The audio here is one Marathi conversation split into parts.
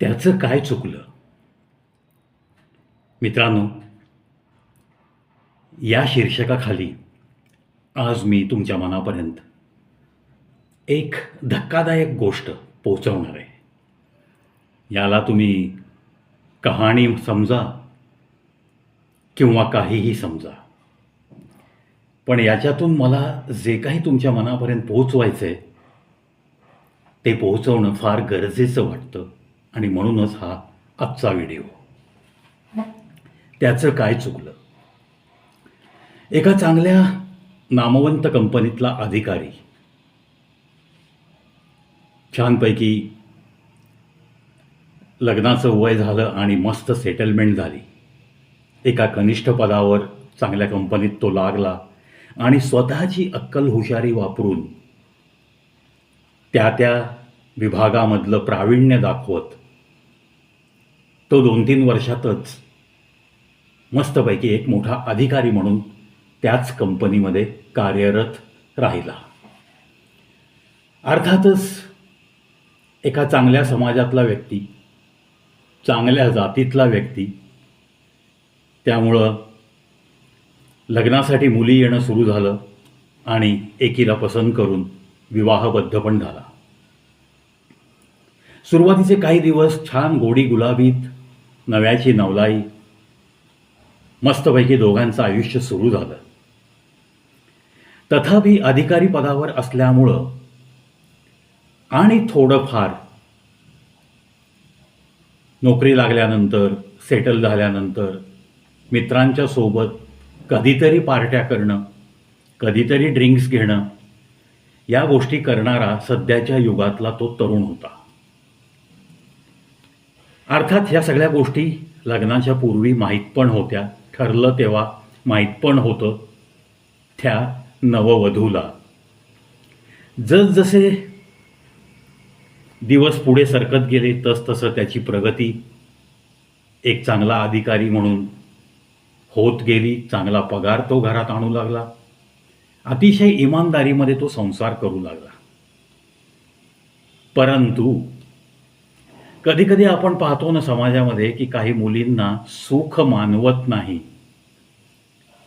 त्याचं काय चुकलं? मित्रांनो या शीर्षकाखाली आज मी तुमच्या मनापर्यंत एक धक्कादायक गोष्ट पोचवणार आहे. याला तुम्ही कहाणी समजा किंवा काहीही समजा. पण याच्यातून मला जे काही तुमच्या मनापर्यंत पोहोचवायचं आहे ते पोहोचवणं फार गरजेचं वाटतं. आणि म्हणूनच हा आजचा व्हिडिओ. त्याचं काय चुकलं? एका चांगल्या नामवंत कंपनीतला अधिकारी छानपैकी लग्नाचं वय झालं आणि मस्त सेटलमेंट झाली. एका कनिष्ठ पदावर चांगल्या कंपनीत तो लागला आणि स्वतःची अक्कल हुशारी वापरून त्या त्या विभागामधलं प्रावीण्य दाखवत तो दोन तीन वर्षातच मस्तपैकी एक मोठा अधिकारी म्हणून त्याच कंपनीमध्ये कार्यरत राहिला. अर्थातच एका चांगल्या समाजातला व्यक्ती चांगल्या जातीतला व्यक्ती त्यामुळं लग्नासाठी मुली येणं सुरू झालं आणि एकीला पसंत करून विवाहबद्ध पण झाला. सुरुवातीचे काही दिवस छान गोडी गुलाबीत नव्याची नवलाई. मस्तपैकी दोघांचं आयुष्य सुरू झालं. तथापि अधिकारी पदावर असल्यामुळं आणि थोडंफार नोकरी लागल्यानंतर सेटल झाल्यानंतर मित्रांच्या सोबत कधीतरी पार्ट्या करणं कधीतरी ड्रिंक्स घेणं या गोष्टी करणारा सध्याच्या युगातला तो तरुण होता. अर्थात ह्या सगळ्या गोष्टी लग्नाच्या पूर्वी माहीत पण होत्या. ठरलं तेव्हा माहीत पण होतं त्या नववधूला. जसजसे दिवस पुढे सरकत गेले तसतसं त्याची प्रगती एक चांगला अधिकारी म्हणून होत गेली. चांगला पगार तो घरात आणू लागला. अतिशय इमानदारीमध्ये तो संसार करू लागला. परंतु कधीकधी आपण पाहतो ना समाजामध्ये की काही मुलींना सुख मानवत नाही.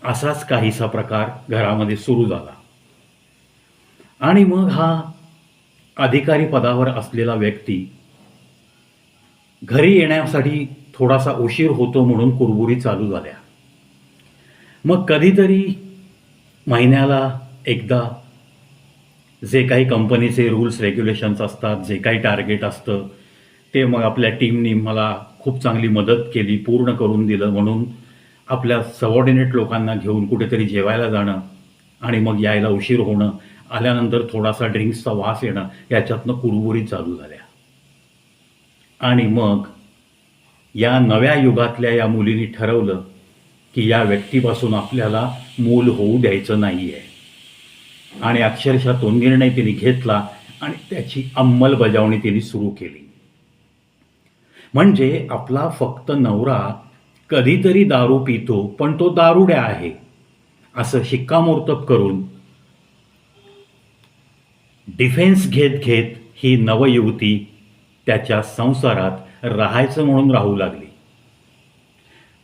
असाच काहीसा प्रकार घरामध्ये सुरू झाला. आणि मग हा अधिकारी पदावर असलेला व्यक्ती घरी येण्यासाठी थोडासा उशीर होतो म्हणून कुरबुरी चालू झाल्या. मग कधीतरी महिन्याला एकदा जे काही कंपनीचे रूल्स रेग्युलेशन्स असतात जे काही टार्गेट असतं ते मग आपल्या टीमनी मला खूप चांगली मदत केली पूर्ण करून दिलं. म्हणून आपल्या सबॉर्डिनेट लोकांना घेऊन कुठेतरी जेवायला जाणं आणि मग यायला उशीर होणं आल्यानंतर थोडासा ड्रिंक्सचा वास येणं याच्यातनं कुरबुरी चालू झाल्या. आणि मग या नव्या युगातल्या या मुलींनी ठरवलं की या व्यक्तीपासून आपल्याला मूल होऊ द्यायचं नाही आहे आणि अक्षरशः तो निर्णय तिने घेतला आणि त्याची अंमलबजावणी तिने सुरू केली. म्हणजे आपला फक्त नवरा कधीतरी दारू पितो पण तो दारुड्या आहे असं शिक्कामोर्तब करून डिफेन्स घेत घेत ही नवयुवती त्याच्या संसारात राहायचं म्हणून राहू लागली.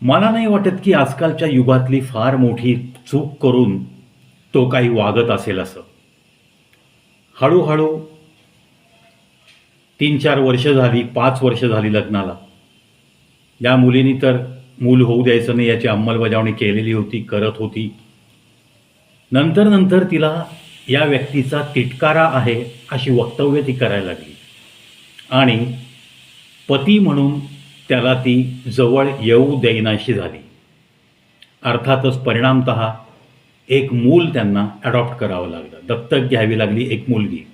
मला नाही वाटत की आजकालच्या युगातली फार मोठी चूक करून तो काही वागत असेल असं. हळूहळू तीन चार वर्ष झाली पाच वर्ष झाली लग्नाला. या मुलीनी तर मूल होऊ द्यायचं नाही याची अंमलबजावणी केलेली होती करत होती. नंतर नंतर तिला या व्यक्तीचा तिटकारा आहे अशी वक्तव्य ती करायला लागली. आणि पती म्हणून त्याला ती जवळ येऊ देईनाशी झाली. अर्थातच परिणामत एक मूल त्यांना अडॉप्ट करावं लागलं. दत्तक घ्यावी लागली एक मुलगी.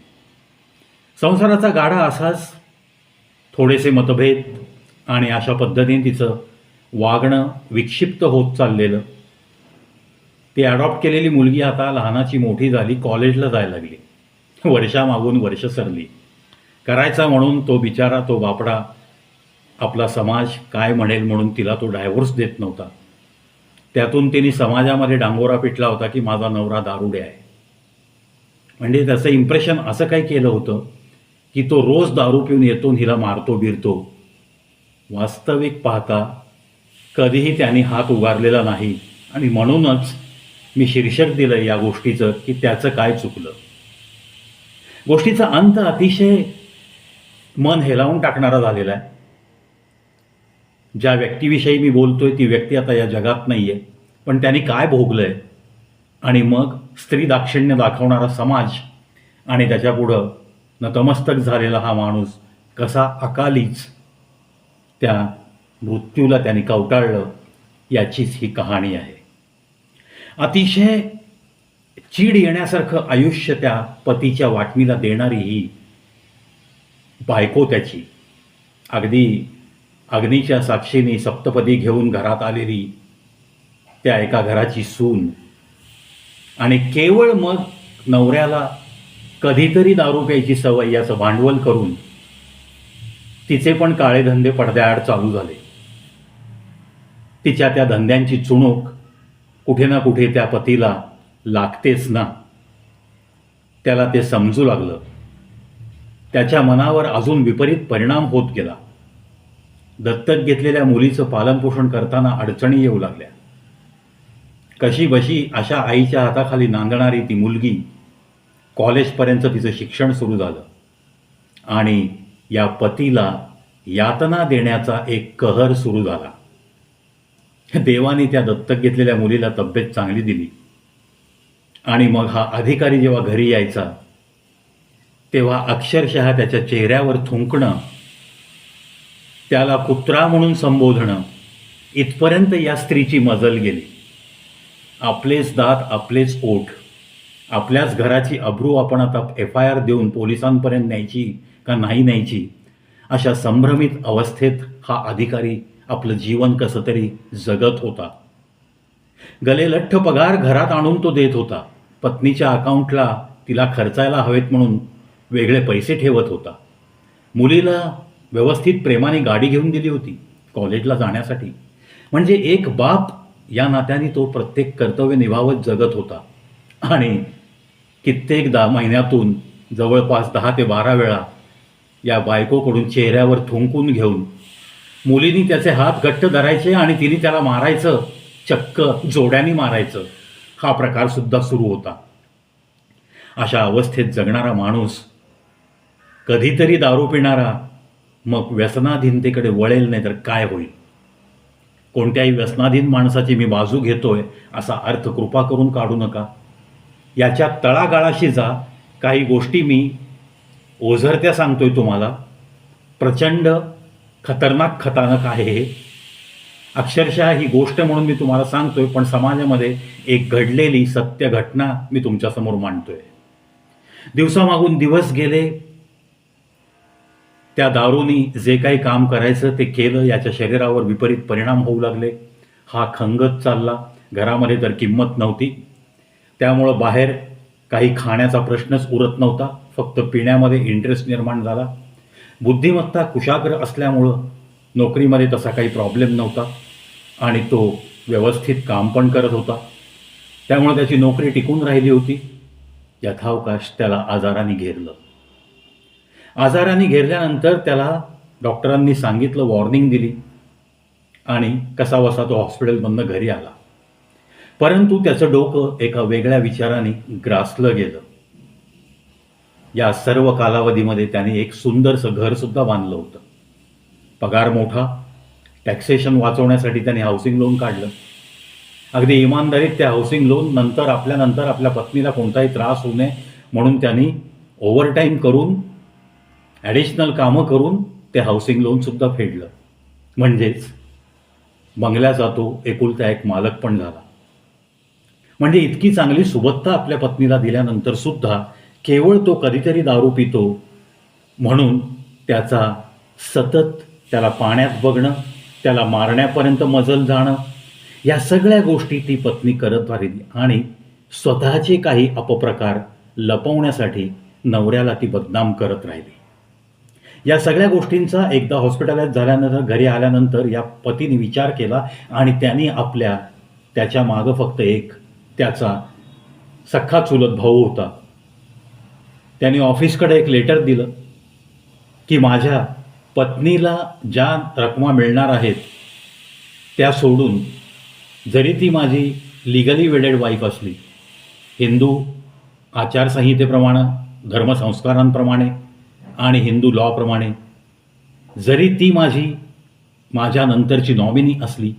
संसाराचा गाडा असाच थोडेसे मतभेद आणि अशा पद्धतीने तिचं वागणं विक्षिप्त होत चाललेलं. ती ॲडॉप्ट केलेली मुलगी आता लहानाची मोठी झाली कॉलेजला जायला लागली. वर्षामागून वर्ष सरली. करायचा म्हणून तो बिचारा तो बापडा आपला समाज काय म्हणेल म्हणून तिला तो डायव्होर्स देत नव्हता. त्यातून तिने समाजामध्ये डांगोरा पिटला होता की माझा नवरा दारुडे आहे. म्हणजे त्याचं इम्प्रेशन असं काही केलं होतं की तो रोज दारू पिऊन येतो हिला मारतो बिरतो. वास्तविक पाहता कधीही त्याने हात उगारलेला नाही. आणि म्हणूनच मी शीर्षक दिलं या गोष्टीचं की त्याचं काय चुकलं. गोष्टीचा अंत अतिशय मन हेलावून टाकणारा झालेला आहे. ज्या व्यक्तीविषयी मी बोलतोय ती व्यक्ती आता या जगात नाही आहे पण त्याने काय भोगलंय? आणि मग स्त्री दाक्षिण्य दाखवणारा समाज आणि त्याच्यापुढं नतमस्तक झालेला हा माणूस कसा अकालीच. त्या मृत्यूला त्यांनी कवटाळलं याचीच ही कहाणी आहे. अतिशय चीड येण्यासारखं आयुष्य त्या पतीच्या वाटणीला देणारी ही बायको त्याची. अगदी अग्नीच्या साक्षीने सप्तपदी घेऊन घरात आलेली त्या एका घराची सून. आणि केवळ मग नवऱ्याला कधीतरी दारू प्यायची सवय याचं भांडवल करून तिचे पण काळे धंदे पडद्याआड चालू झाले. तिच्या त्या धंद्यांची चुणूक कुठे ना कुठे त्या पतीला लागतेच ना. त्याला ते समजू लागलं. त्याच्या मनावर अजून विपरीत परिणाम होत गेला. दत्तक घेतलेल्या मुलीचं पालनपोषण करताना अडचणी येऊ लागल्या. कशी बशी अशा आईच्या हाताखाली नांदणारी ती मुलगी कॉलेजपर्यंत तिचं शिक्षण सुरू झालं. आणि या पतीला यातना देण्याचा एक कहर सुरू झाला. देवाने त्या दत्तक घेतलेल्या मुलीला तब्येत चांगली दिली. आणि मग हा अधिकारी जेव्हा घरी यायचा तेव्हा अक्षरशः त्याच्या चेहऱ्यावर थुंकणं त्याला कुत्रा म्हणून संबोधणं इथपर्यंत या स्त्रीची मजल गेली. आपलेच दात आपलेच ओठ. आपल्याच घराची अब्रू आपण आता एफ आय आर देऊन पोलिसांपर्यंत न्यायची का नाही न्यायची? अशा संभ्रमित अवस्थेत हा अधिकारी आपलं जीवन कसं तरी जगत होता. गले लठ्ठ पगार घरात आणून तो देत होता. पत्नीच्या अकाउंटला तिला खर्चायला हवेत म्हणून वेगळे पैसे ठेवत होता. मुलीला व्यवस्थित प्रेमाने गाडी घेऊन दिली होती कॉलेजला जाण्यासाठी. म्हणजे एक बाप या नात्याने तो प्रत्येक कर्तव्य निभावत जगत होता. आणि कित्येकदा महिन्यातून जवळपास दहा ते बारा वेळा या बायकोकडून चेहऱ्यावर थुंकून घेऊन मुलीनी त्याचे हात घट्ट धरायचे आणि तिने त्याला मारायचं चक्क जोड्याने मारायचं हा प्रकार सुद्धा सुरू होता. अशा अवस्थेत जगणारा माणूस कधीतरी दारू पिणारा मग व्यसनाधीनतेकडे वळेल नाही तर काय होईल? कोणत्याही व्यसनाधीन माणसाची मी बाजू घेतोय असा अर्थ कृपा करून काढू नका. याच्या तळागाळाशी जा. काही गोष्टी मी ओझरत्या सांगतोय तुम्हाला. प्रचंड खतरनाक खतानक आहे हे. अक्षरशः ही गोष्ट म्हणून मी तुम्हाला सांगतोय पण समाजामध्ये एक घडलेली सत्य घटना मी तुमच्यासमोर मांडतोय. दिवसामागून दिवस गेले. त्या दारूनी जे काही काम करायचं ते केलं याच्या शरीरावर विपरीत परिणाम होऊ लागले. हा खंगत चालला. घरामध्ये तर किंमत नव्हती. त्यामुळं बाहेर काही खाण्याचा प्रश्नच उरत नव्हता. फक्त पिण्यामध्ये इंटरेस्ट निर्माण झाला. बुद्धिमत्ता कुशाग्र असल्यामुळं नोकरीमध्ये तसा काही प्रॉब्लेम नव्हता. आणि तो व्यवस्थित काम पण करत होता. त्यामुळे त्याची नोकरी टिकून राहिली होती. यथावकाश त्याला आजाराने घेरलं. आजाराने घेरल्यानंतर त्याला डॉक्टरांनी सांगितलं वॉर्निंग दिली. आणि कसा वसा तो हॉस्पिटलमधनं घरी आला. परंतु त्याचं डोकं एका वेगळ्या विचाराने ग्रासलं गेलं. या सर्व कालावधीमध्ये त्याने एक सुंदरसं घरसुद्धा बांधलं होतं. पगार मोठा टॅक्सेशन वाचवण्यासाठी त्याने हाऊसिंग लोन काढलं. अगदी इमानदारीत त्या हाऊसिंग लोन नंतर आपल्यानंतर आपल्या पत्नीला कोणताही त्रास होऊ नये म्हणून त्यांनी ओव्हरटाईम करून ॲडिशनल कामं करून ते हाऊसिंग लोनसुद्धा फेडलं. म्हणजेच बंगल्याचा तो एकुलता एक मालक पण झाला. म्हणजे इतकी चांगली सुबत्ता आपल्या पत्नीला दिल्यानंतर सुद्धा केवळ तो कधीतरी दारू पितो म्हणून त्याचा सतत त्याला पाण्यात बघणं त्याला मारण्यापर्यंत मजल जाणं या सगळ्या गोष्टी ती पत्नी करत राहिली. आणि स्वतःचे काही अपप्रकार लपवण्यासाठी नवऱ्याला ती बदनाम करत राहिली. या सगळ्या गोष्टींचा एकदा हॉस्पिटलात झाल्यानंतर घरी आल्यानंतर या पतीने विचार केला आणि त्यांनी आपल्या त्याच्या मागं फक्त एक त्याचा सख्खा चुलत भाऊ होता. त्याने ऑफिसकडे एक लेटर दिलं की माझ्या पत्नीला ज्या रकमा मिळणार आहेत त्या सोडून जरी ती माझी लिगली वेडेड वाईफ असली हिंदू आचारसंहितेप्रमाणे धर्मसंस्कारांप्रमाणे आणि हिंदू लॉप्रमाणे जरी ती माझी माझ्या नंतरची नॉमिनी असली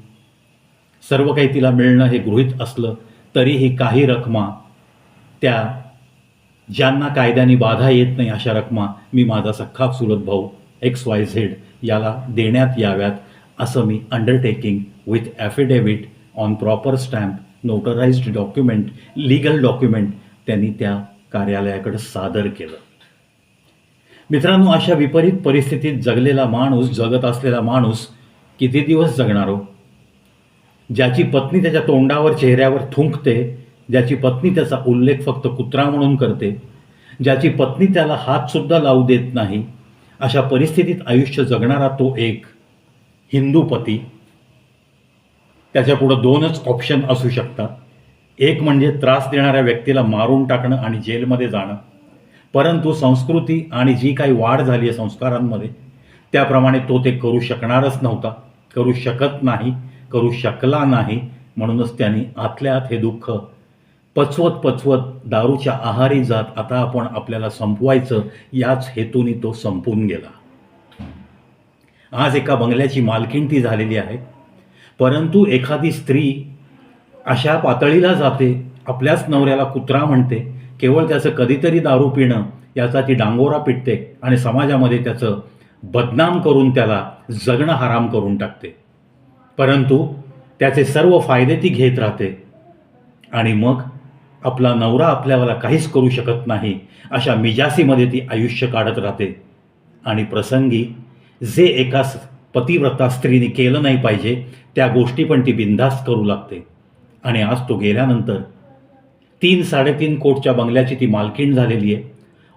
सर्व काही तिला मिळणं हे गृहीत असलं तरीही काही रकमा त्या ज्यांना कायद्याने बाधा येत नाही अशा रकमा मी माझा सख्खा चुलत भाऊ एक्स वाय झेड याला देण्यात याव्यात असं मी undertaking with affidavit on proper stamp notarised document legal document त्यांनी त्या कार्यालयाकडे सादर केलं. मित्रांनो अशा विपरीत परिस्थितीत जगलेला माणूस जगत असलेला माणूस किती दिवस जगणार हो? ज्याची पत्नी त्याच्या तोंडावर चेहऱ्यावर थुंकते ज्याची पत्नी त्याचा उल्लेख फक्त कुत्रा म्हणून करते ज्याची पत्नी त्याला हातसुद्धा लावू देत नाही अशा परिस्थितीत आयुष्य जगणारा तो एक हिंदू पती. त्याच्यापुढं दोनच ऑप्शन असू शकतात. एक म्हणजे त्रास देणाऱ्या व्यक्तीला मारून टाकणं आणि जेलमध्ये जाणं. परंतु संस्कृती आणि जी काही वाढ झाली आहे संस्कारांमध्ये त्याप्रमाणे तो ते करू शकणारच नव्हता करू शकत नाही करू शकला नाही. म्हणूनच त्यांनी आतल्या आत हे दुःख पचवत पचवत दारूच्या आहारी जात आता आपण आपल्याला संपवायचं याच हेतूने तो संपून गेला. आज एका बंगल्याची मालकीण ती झालेली आहे. परंतु एखादी स्त्री अशा पातळीला जाते आपल्याच नवऱ्याला कुत्रा म्हणते केवळ त्याचं कधीतरी दारू पिणं याचा ती डांगोरा पिटते आणि समाजामध्ये त्याचं बदनाम करून त्याला जगणं हराम करून टाकते. परंतु त्याचे सर्व फायदे ती घेत राहते. आणि मग आपला नवरा आपल्याला काहीच करू शकत नाही अशा मिजासीमध्ये ती आयुष्य काढत राहते. आणि प्रसंगी जे एका पतिव्रता स्त्रीने केलं नाही पाहिजे त्या गोष्टी पण ती बिनधास्त करू लागते. आणि आज तो गेल्यानंतर तीन साडेतीन कोटच्या बंगल्याची ती मालकीण झालेली आहे.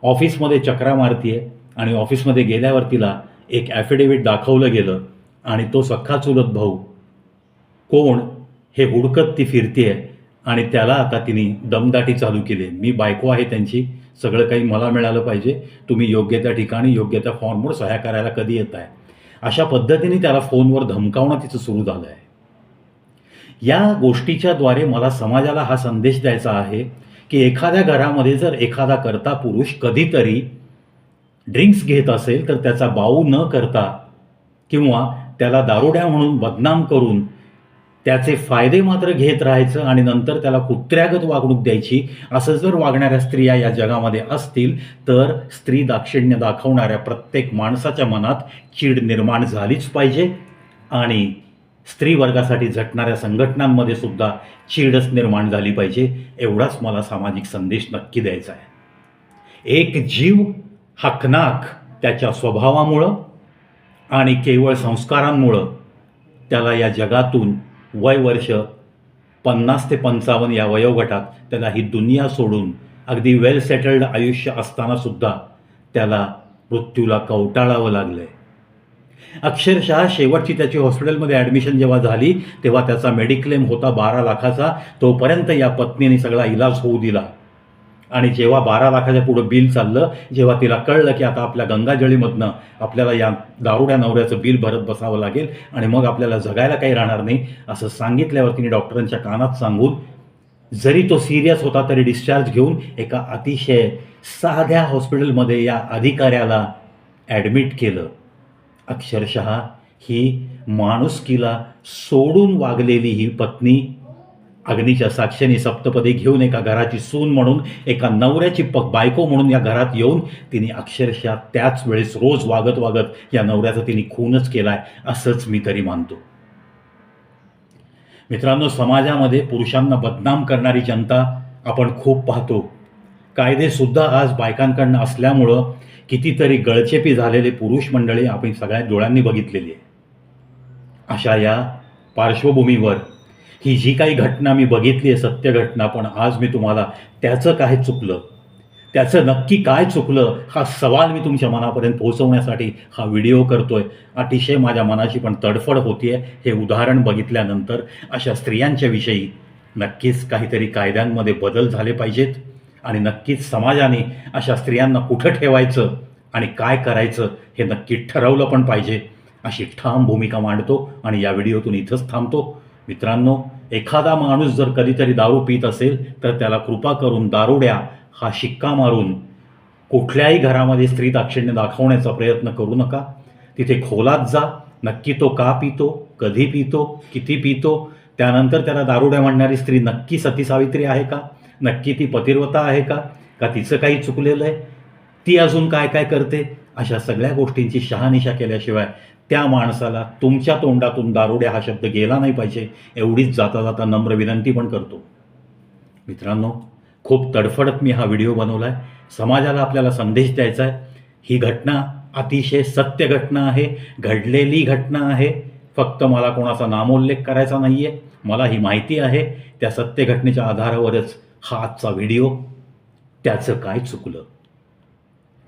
ऑफिसमध्ये चक्रा मारतीये आणि ऑफिसमध्ये गेल्यावर तिला एक ॲफिडेव्हिट दाखवलं गेलं आणि तो सख्खा चुलत भाऊ कोण? हे हुडकत ती फिरतीये. आणि त्याला आता तिने दमदाटी चालू केली. आहे. मी बायको आहे त्यांची. सगळं काही मला मिळालं पाहिजे. तुम्ही योग्य त्या ठिकाणी योग्य त्या फॉर्मवर सह्या करायला कधी येत आहे अशा पद्धतीने त्याला फोनवर धमकावणं तिचं सुरू झालं आहे या गोष्टीच्या द्वारे मला समाजाला हा संदेश द्यायचा आहे की एखाद्या घरामध्ये जर एखादा करता पुरुष कधीतरी ड्रिंक्स घेत असेल तर त्याचा बाऊ न करता किंवा त्याला दारुड्या म्हणून बदनाम करून त्याचे फायदे मात्र घेत राहायचं आणि नंतर त्याला कुत्र्यागत वागणूक द्यायची. असं जर वागणाऱ्या स्त्रिया या जगामध्ये असतील तर स्त्री दाक्षिण्य दाखवणाऱ्या प्रत्येक माणसाच्या मनात चीड निर्माण झालीच पाहिजे. आणि स्त्री वर्गासाठी झटणाऱ्या संघटनांमध्ये सुद्धा चीडच निर्माण झाली पाहिजे एवढाच मला सामाजिक संदेश नक्की द्यायचा आहे. एक जीव हकनाक त्याच्या स्वभावामुळं आणि केवळ संस्कारांमुळं त्याला या जगातून वय वर्ष पन्नास ते पंचावन्न या वयोगटात त्याला ही दुनिया सोडून अगदी वेल सेटल्ड आयुष्य असताना सुद्धा त्याला मृत्यूला कवटाळावं लागलंय. अक्षरशः शेवटची त्याची हॉस्पिटलमध्ये ॲडमिशन जेव्हा झाली तेव्हा त्याचा मेडिक्लेम होता बारा लाखाचा. तोपर्यंत या पत्नीने सगळा इलाज होऊ दिला. आणि जेव्हा बारा लाखाच्या पुढं बिल चाललं जेव्हा तिला कळलं की आता आपल्या गंगाजळीमधनं आपल्याला या दारुड्या नवऱ्याचं बिल भरत बसावं लागेल आणि मग आपल्याला जगायला काही राहणार नाही असं सांगितल्यावर तिने डॉक्टरांच्या कानात सांगून जरी तो सिरियस होता तरी डिस्चार्ज घेऊन एका अतिशय साध्या हॉस्पिटलमध्ये या अधिकाऱ्याला ॲडमिट केलं. अक्षरशः ही माणुसकीला सोडून वागलेली ही पत्नी अग्नीच्या साक्षीने सप्तपदी घेऊन एका घराची सून म्हणून एका नवऱ्याची प बायको म्हणून या घरात येऊन तिने अक्षरशः त्याच वेळेस रोज वागत वागत या नवऱ्याचा तिने खूनच केलाय असंच मी तरी मानतो. मित्रांनो समाजामध्ये पुरुषांना बदनाम करणारी जनता आपण खूप पाहतो. कायदेसुद्धा आज बायकांकडनं असल्यामुळं कितीतरी गळचेपी झालेले पुरुष मंडळी आपण सगळ्या डोळ्यांनी बघितलेली आहे. अशा या पार्श्वभूमीवर ही जी काही घटना मी बघितली आहे सत्य घटना पण आज मी तुम्हाला त्याचं काय चुकलं? त्याचं नक्की काय चुकलं? हा सवाल मी तुमच्या मनापर्यंत पोहोचवण्यासाठी हा व्हिडिओ करतोय. अतिशय माझ्या मनाची पण तडफड होतीये. हे उदाहरण बघितल्यानंतर अशा स्त्रियांच्या विषयी नक्कीच काहीतरी कायद्यांमध्ये बदल झाले पाहिजेत आणि नक्कीच समाजाने अशा स्त्रियांना कुठं ठेवायचं आणि काय करायचं हे नक्की ठरवलं पण पाहिजे. अशी ठाम भूमिका मांडतो आणि या व्हिडिओतून इथंच थांबतो. मित्रांनो एखादा माणूस जर कधीतरी दारू पित असेल तर त्याला कृपा करून दारुड्या हा शिक्का मारून कुठल्याही घरामध्ये स्त्री दाक्षिण्य दाखवण्याचा प्रयत्न करू नका. तिथे खोलात जा. नक्की तो का पितो? कधी पितो? किती पितो? त्यानंतर त्याला दारुड्या म्हणणारी स्त्री नक्की सती सावित्री आहे का? नक्की ती पतिव्रता आहे का? का तिचं काही चुकलेलं आहे? ती अजून काय काय करते? अशा सगळ्या गोष्टींची शहानिशा केल्याशिवाय त्या माणसाला तुमच्या तोंडातून दारुड्या हा शब्द गेला नाही पाहिजे एवढीच जाता जाता नम्र विनंती पण करतो. मित्रांनो खूप तडफडत मी हा व्हिडिओ बनवला आहे समाजाला आपल्याला संदेश द्यायचा आहे. ही घटना अतिशय सत्य घटना आहे घडलेली घटना आहे. फक्त मला कोणाचा नामोल्लेख करायचा नाही आहे मला ही माहिती आहे. त्या सत्य घटनेच्या आधारावरच हा आजचा व्हिडिओ. त्याचं काय चुकलं?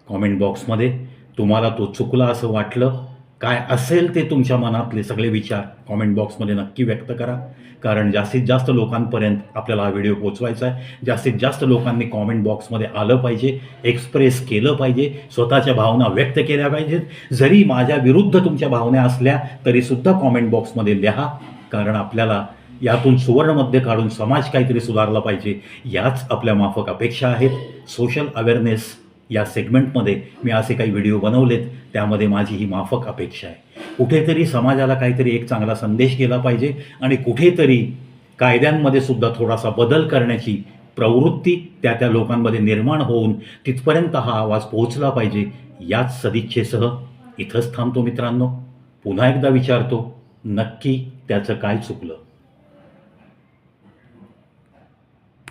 कॉमेंट बॉक्समध्ये तुम्हाला तो चुकला असं वाटलं? काय असेल ते तुमच्या मनातले सगळे विचार कॉमेंट बॉक्समध्ये नक्की व्यक्त करा. कारण जास्तीत जास्त लोकांपर्यंत आपल्याला हा व्हिडिओ पोचवायचा आहे. जास्तीत जास्त लोकांनी कॉमेंट बॉक्समध्ये आलं पाहिजे एक्सप्रेस केलं पाहिजे स्वतःच्या भावना व्यक्त केल्या पाहिजेत. जरी माझ्या विरुद्ध तुमच्या भावना असल्या तरीसुद्धा कॉमेंट बॉक्समध्ये लिहा. कारण आपल्याला यातून सुवर्णमध्य काढून समाज काहीतरी सुधारला पाहिजे. याच आपल्या माफक अपेक्षा आहेत. सोशल अवेअरनेस या सेगमेंटमध्ये मी असे काही व्हिडिओ बनवलेत. त्यामध्ये माझी ही माफक अपेक्षा आहे. कुठेतरी समाजाला काहीतरी एक चांगला संदेश गेला पाहिजे आणि कुठेतरी कायद्यांमध्ये सुद्धा थोडासा बदल करण्याची प्रवृत्ती त्या त्या लोकांमध्ये निर्माण होऊन तिथपर्यंत हा आवाज पोहोचला पाहिजे याच सदिच्छेसह इथंच थांबतो मित्रांनो. पुन्हा एकदा विचारतो नक्की त्याचं काय चुकलं?